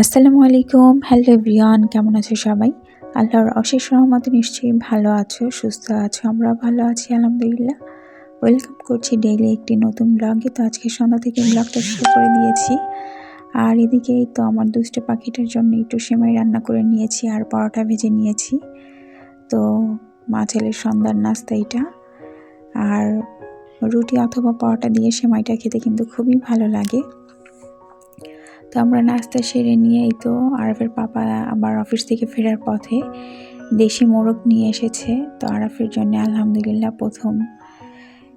আসসালামু আলাইকুম। Hello everyone কেমন আছো সবাই? আল্লাহর অশেষ রহমতে নিশ্চয়ই ভালো আছো, সুস্থ আছো আমরা ভালো আছি, আলহামদুলিল্লাহ। ওয়েলকাম করছি ডেইলি একটি নতুন ব্লগে তো আজকে সন্ধ্যা থেকে ব্লগটা শুরু করে দিয়েছি। আর এদিকেই তো আমার দুষ্ট পাখিটার জন্য একটু সেমাই রান্না করে নিয়েছি আর পরোটা ভেজে নিয়েছি। তো মা ছেলের সন্ধ্যার নাস্তা এটা। আর রুটি অথবা পরোটা দিয়ে সেমাইটা খেতে কিন্তু খুবই ভালো লাগে। তো আমরা নাস্তা সেরে নিয়েই তো আরফের পাপা আবার অফিস থেকে ফেরার পথে দেশি মোরগ নিয়ে এসেছে। তো আরফের জন্য আলহামদুলিল্লাহ প্রথম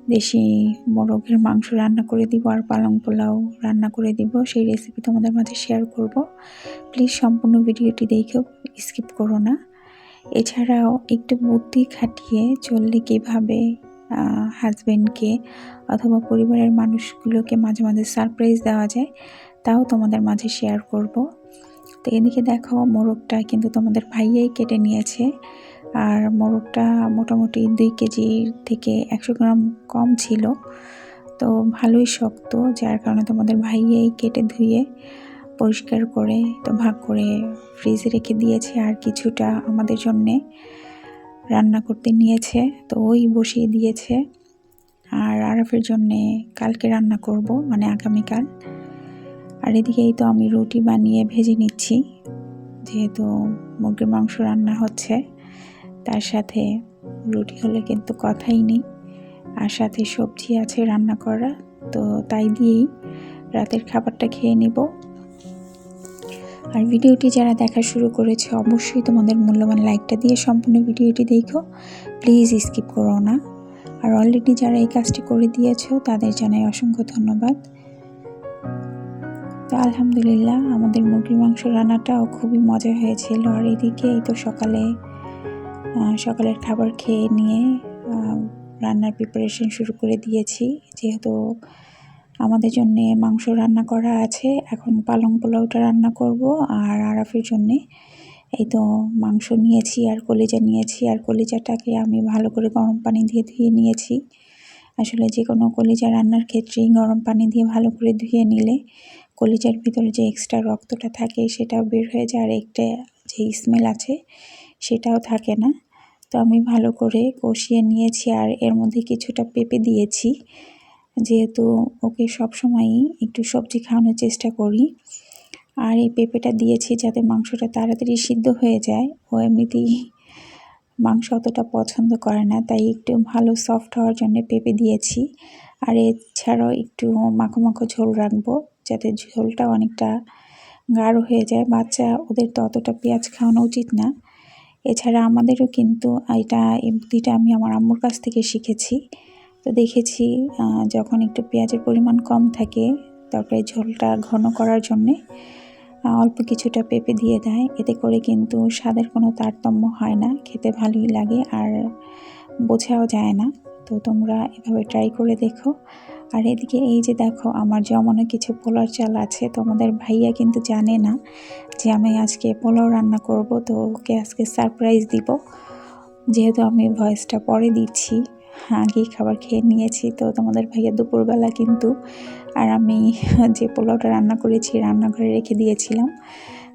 দেশি মোরগের মাংস রান্না করে দিব আর পালং পোলাও রান্না করে দিব। সেই রেসিপি তোমাদের মাঝে শেয়ার করব। প্লিজ সম্পূর্ণ ভিডিওটি দেখেও স্কিপ করো না। এছাড়াও একটু বুদ্ধি খাটিয়ে চললে কীভাবে হাজব্যান্ডকে অথবা পরিবারের মানুষগুলোকে মাঝে মাঝে সারপ্রাইজ দেওয়া যায় তাও তোমাদের মাঝে শেয়ার করব। তো এদিকে দেখো, মোরগটা কিন্তু তোমাদের ভাইয়াই কেটে নিয়েছে। আর মোরগটা মোটামুটি দুই কেজি থেকে একশো গ্রাম কম ছিল। তো ভালোই শক্ত, যার কারণে তোমাদের ভাইয়াই কেটে ধুয়ে পরিষ্কার করে, তো ভাগ করে ফ্রিজে রেখে দিয়েছে আর কিছুটা আমাদের জন্যে রান্না করতে নিয়েছে। তো ওই বসিয়ে দিয়েছে। আর আরফের জন্যে কালকে রান্না করব মানে আগামীকাল। আর এদিকেই তো আমি রুটি বানিয়ে ভেজে নিচ্ছি। যেহেতু মুরগির মাংস রান্না হচ্ছে, তার সাথে রুটি হলে কিন্তু কথাই নেই। আর সাথে সবজি আছে রান্না করা, তো তাই দিয়েই রাতের খাবারটা খেয়ে নিব। আর ভিডিওটি যারা দেখা শুরু করেছে, অবশ্যই তোমাদের মূল্যবান লাইকটা দিয়ে সম্পূর্ণ ভিডিওটি দেখো। প্লিজ স্কিপ করো না। আর অলরেডি যারা এই কাজটি করে দিয়েছ, তাদের জানাই অসংখ্য ধন্যবাদ। তো আলহামদুলিল্লাহ, আমাদের মুরগির মাংস রান্নাটাও খুবই মজা হয়েছিল। আর এদিকে এই তো সকালে সকালের খাবার খেয়ে নিয়ে রান্নার প্রিপারেশন শুরু করে দিয়েছি। যেহেতু আমাদের জন্যে মাংস রান্না করা আছে, এখন পালং পোলাওটা রান্না করব। আর আরাফের জন্যে এই তো মাংস নিয়েছি আর কলিজা নিয়েছি। আর কলিজাটাকে আমি ভালো করে গরম পানি দিয়ে ধুয়ে নিয়েছি। আসলে যে কোনো কলিজা রান্নার ক্ষেত্রেই গরম পানি দিয়ে ভালো করে ধুয়ে নিলে কলিজার ভিতরে যে এক্সট্রা রক্তটা থাকে সেটাও বের হয়ে যায়। আর একটা যে স্মেল আছে সেটাও থাকে না। তো আমি ভালো করে কষিয়ে নিয়েছি আর এর মধ্যে কিছুটা পেঁপে দিয়েছি। যেহেতু ওকে সবসময়ই একটু সবজি খাওয়ানোর চেষ্টা করি। আর এই পেঁপেটা দিয়েছি যাতে মাংসটা তাড়াতাড়ি সিদ্ধ হয়ে যায়। ও এমনিতেই মাংস অতটা পছন্দ করে না, তাই একটু ভালো সফট হওয়ার জন্য পেঁপে দিয়েছি। আর এছাড়াও একটু মাখো মাখো ঝোল রাখব। যাতে ঝোলটা অনেকটা গাঢ় হয়ে যায়, বাচ্চা ওদের তো অতটা পেঁয়াজ খাওয়ানো উচিত না। এছাড়া আমাদেরও কিন্তু এটা এই বুদ্ধিটা আমি আমার আম্মুর কাছ থেকে শিখেছি। তো দেখেছি যখন একটু পেঁয়াজের পরিমাণ কম থাকে তরকারি ঝোলটা ঘন করার জন্যে অল্প কিছুটা পেঁপে দিয়ে দেয়। এতে করে কিন্তু স্বাদের কোনো তারতম্য হয় না, খেতে ভালোই লাগে আর বোঝাও যায় না। তো তোমরা এভাবে ট্রাই করে দেখো। আর এদিকে এই যে দেখো, আমার জমানো কিছু পোলার চাল আছে তোমাদের ভাইয়া কিন্তু জানে না যে আমি আজকে পোলাও রান্না করব, তো ওকে আজকে সারপ্রাইজ দিব। যেহেতু আমি ভয়েসটা পরে দিচ্ছি হ্যাঁ আগেই খাবার খেয়ে নিয়েছি, তো তোমাদের ভাইয়া দুপুরবেলা কিন্তু আর আমি যে পোলাওটা রান্না করেছি, রান্নাঘরে রেখে দিয়েছিলাম।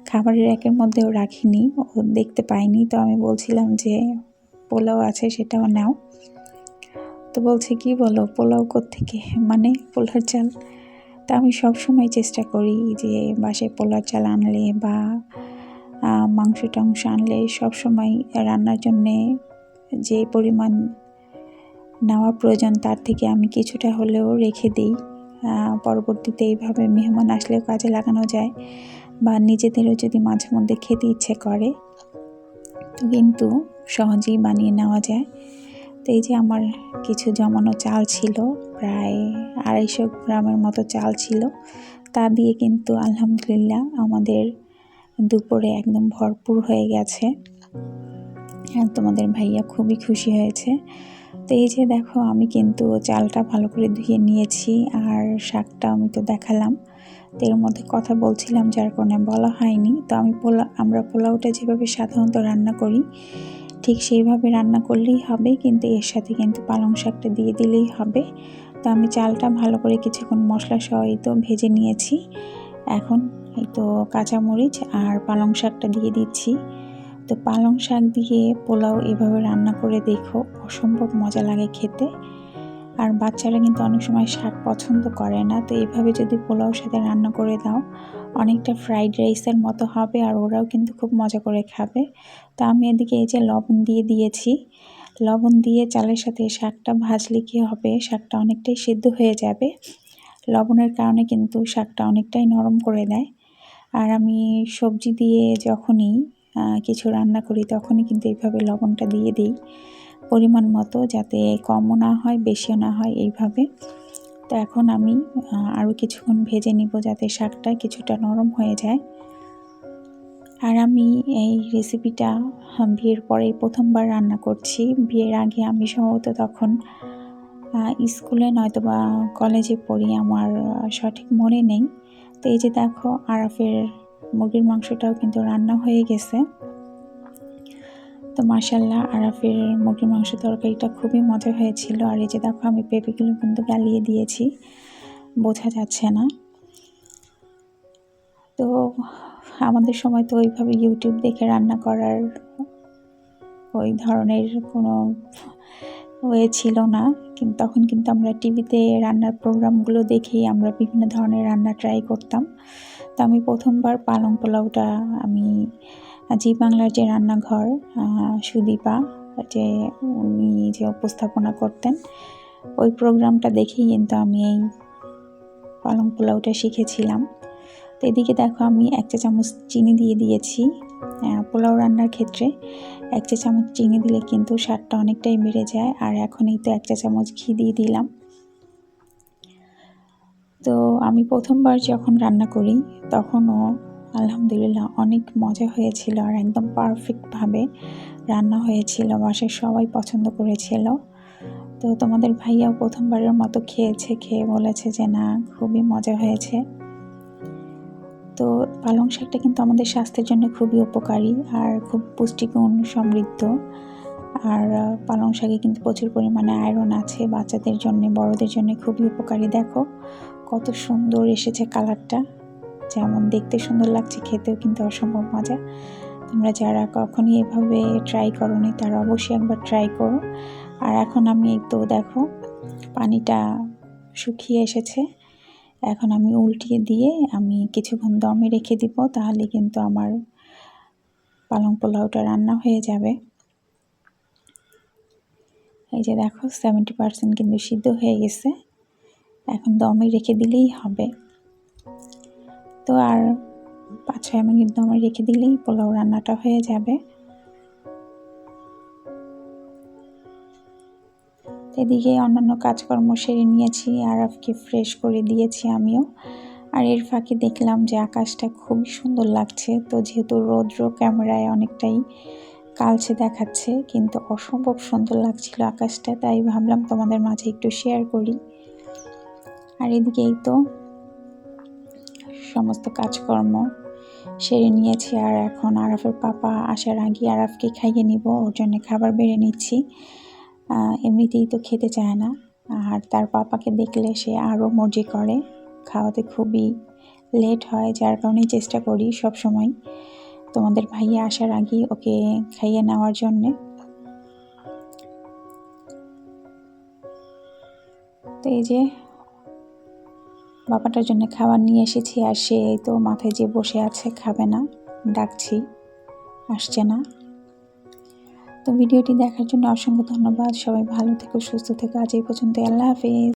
খাবারের একের মধ্যেও রাখিনি, ও দেখতে পাইনি, তো আমি বলছিলাম যে পোলাও আছে সেটাও নাও। তো বলছে, কি বলো, পোলাও থেকে মানে পোলার চাল? তা আমি সব সময় চেষ্টা করি যে বাসায় পোলার চাল আনলে বা মাংস টাংস আনলে সব সময় রান্নার জন্যে যে পরিমাণ নেওয়া প্রয়োজন তার থেকে আমি কিছুটা হলেও রেখে দিই। পরবর্তীতে এইভাবে মেহমান আসলেও কাজে লাগানো যায় বা নিজেদেরও যদি মাঝে মধ্যে খেতে ইচ্ছে করে কিন্তু সহজেই বানিয়ে নেওয়া যায়। তো এই যে আমার কিছু জমানো চাল ছিল, প্রায় আড়াইশো গ্রামের মতো চাল ছিল, তা দিয়ে কিন্তু আলহামদুলিল্লাহ আমাদের দুপুরে একদম ভরপুর হয়ে গেছে। আর তোমাদের ভাইয়া খুবই খুশি হয়েছে। তো এই যে দেখো, আমি কিন্তু চালটা ভালো করে ধুয়ে নিয়েছি আর শাকটা আমি তো দেখালাম। তো এর মধ্যে কথা বলছিলাম, যার কারণে বলা হয়নি। তো আমি পোলা, আমরা পোলাওটা যেভাবে সাধারণত রান্না করি ঠিক সেইভাবে রান্না করলেই হবে, কিন্তু এর সাথে কিন্তু পালং শাকটা দিয়ে দিলেই হবে। তো আমি চালটা ভালো করে কিছুক্ষণ মশলা সহিত ভেজে নিয়েছি। এখন এই তো কাঁচামরিচ আর পালং শাকটা দিয়ে দিচ্ছি। তো পালং শাক দিয়ে পোলাও এভাবে রান্না করে দেখো, অসম্ভব মজা লাগে খেতে। আর বাচ্চারা কিন্তু অনেক সময় শাক পছন্দ করে না। তো এভাবে যদি পোলাওর সাথে রান্না করে দাও, অনেকটা ফ্রাইড রাইসের মতো হবে আর ওরাও কিন্তু খুব মজা করে খাবে। তো আমি এদিকে এই যে লবণ দিয়ে দিয়েছি। লবণ দিয়ে চালের সাথে শাকটা ভাজলে কী হবে? শাকটা অনেকটাই সিদ্ধ হয়ে যাবে। লবণের কারণে কিন্তু শাকটা অনেকটাই নরম করে দেয়। আর আমি সবজি দিয়ে যখনই কিছু রান্না করি তখনই কিন্তু এইভাবে লবণটা দিয়ে দিই। পরিমাণ মতো যাতে কমও না হয়, বেশিও না হয় এইভাবে। তো এখন আমি আরও কিছুক্ষণ ভেজে নিব যাতে শাকটা কিছুটা নরম হয়ে যায়। আর আমি এই রেসিপিটা বিয়ের পরে প্রথমবার রান্না করছি। বিয়ের আগে আমি সম্ভবত তখন স্কুলে নয়তো বা কলেজে পড়ি, আমার সঠিক মনে নেই। তো এই যে দেখো, আরাফের মুরগির মাংসটাও কিন্তু রান্না হয়ে গেছে। তো মাসাল্লাহ আরাফের মুরগির মাংস তরকারিটা খুবই মজা হয়েছিল। আর এই যে দেখো, আমি পেঁপেগুলো কিন্তু গালিয়ে দিয়েছি। বোঝা যাচ্ছে না। তো আমাদের সময় তো ওইভাবে ইউটিউব দেখে রান্না করার ওই ধরনের কোনো ওয়ে ছিল না। কিন্তু তখন কিন্তু আমরা টিভিতে রান্নার প্রোগ্রামগুলো দেখেই আমরা বিভিন্ন ধরনের রান্না ট্রাই করতাম। তো আমি প্রথমবার পালং পোলাওটা আমি জি বাংলার যে রান্নাঘর সুদীপা, যে উনি যে উপস্থাপনা করতেন, ওই প্রোগ্রামটা দেখেই কিন্তু আমি এই পালং পোলাওটা শিখেছিলাম। তো এদিকে দেখো আমি এক চা চামচ চিনি দিয়ে দিয়েছি। পোলাও রান্নার ক্ষেত্রে এক চা চামচ চিনি দিলে কিন্তু স্বাদটা অনেকটাই বেড়ে যায়, আর এখন এই তো এক চা চামচ ঘি দিয়ে দিলাম। তো আমি প্রথমবার যখন রান্না করি, তখনও আলহামদুলিল্লাহ, অনেক মজা হয়েছিল আর একদম পারফেক্টভাবে রান্না হয়েছিল। বাসায় সবাই পছন্দ করেছিল। তো তোমাদের ভাইয়াও প্রথমবারের মতো খেয়েছে, খেয়ে বলেছে যে না, খুবই মজা হয়েছে। তো পালং শাকটা কিন্তু আমাদের স্বাস্থ্যের জন্য খুবই উপকারী আর খুব পুষ্টিগুণ সমৃদ্ধ। আর পালং শাকে কিন্তু প্রচুর পরিমাণে আয়রন আছে, বাচ্চাদের জন্য, বড়দের জন্য খুবই উপকারী। দেখো, কত সুন্দর এসেছে কালারটা যেমন দেখতে সুন্দর লাগছে, খেতেও কিন্তু অসম্ভব মজা। তোমরা যারা কখনই এভাবে ট্রাই করনি, তারা অবশ্যই একবার ট্রাই করো। আর এখন আমি তো দেখো, পানিটা শুকিয়ে এসেছে। এখন আমি উল্টিয়ে দিয়ে আমি কিছুক্ষণ দমে রেখে দিব, তাহলে কিন্তু আমার পালং পোলাওটা রান্না হয়ে যাবে। এই যে দেখো সেভেন্টি পারসেন্ট কিন্তু সিদ্ধ হয়ে গেছে। এখন দমে রেখে দিলেই হবে। তো আর পাঁচ ছয় মিনিট দমে রেখে দিলেই পোলাও রান্নাটা হয়ে যাবে। এদিকে অন্যান্য কাজকর্ম সেরে নিয়েছি, আরফকে ফ্রেশ করে দিয়েছি আমিও। আর এর ফাঁকে দেখলাম যে আকাশটা খুবই সুন্দর লাগছে, তো যেহেতু রৌদ্র ক্যামেরায় অনেকটাই কালছে দেখাচ্ছে, কিন্তু অসম্ভব সুন্দর লাগছিল আকাশটা, তাই ভাবলাম তোমাদের মাঝে একটু শেয়ার করি। আর এদিকেই তো সমস্ত কাজকর্ম সেরে নিয়েছি আর এখন আরাফের পাপা আসার আগে আরাফকে খাইয়ে নিব, ওর জন্য খাবার বেড়ে নিচ্ছি। এমনিতেই তো খেতে চায় না। আর তার পাপাকে দেখলে সে আরও মর্জি করে। খাওয়াতে খুবই লেট হয়, যার কারণেই চেষ্টা করি সব সময়। তোমাদের ভাইয়া আসার আগেই ওকে খাইয়ে নেওয়ার জন্যে। তো এই যে বাবাটার জন্য খাবার নিয়ে এসেছি আর সে তো মাথায় যে বসে আছে খাবে না, ডাকছি, আসছে না। তো ভিডিওটি দেখার জন্য অসংখ্য ধন্যবাদ, সবাই ভালো থেকো, সুস্থ থেকো, আজ এই পর্যন্ত আল্লাহ হাফিজ।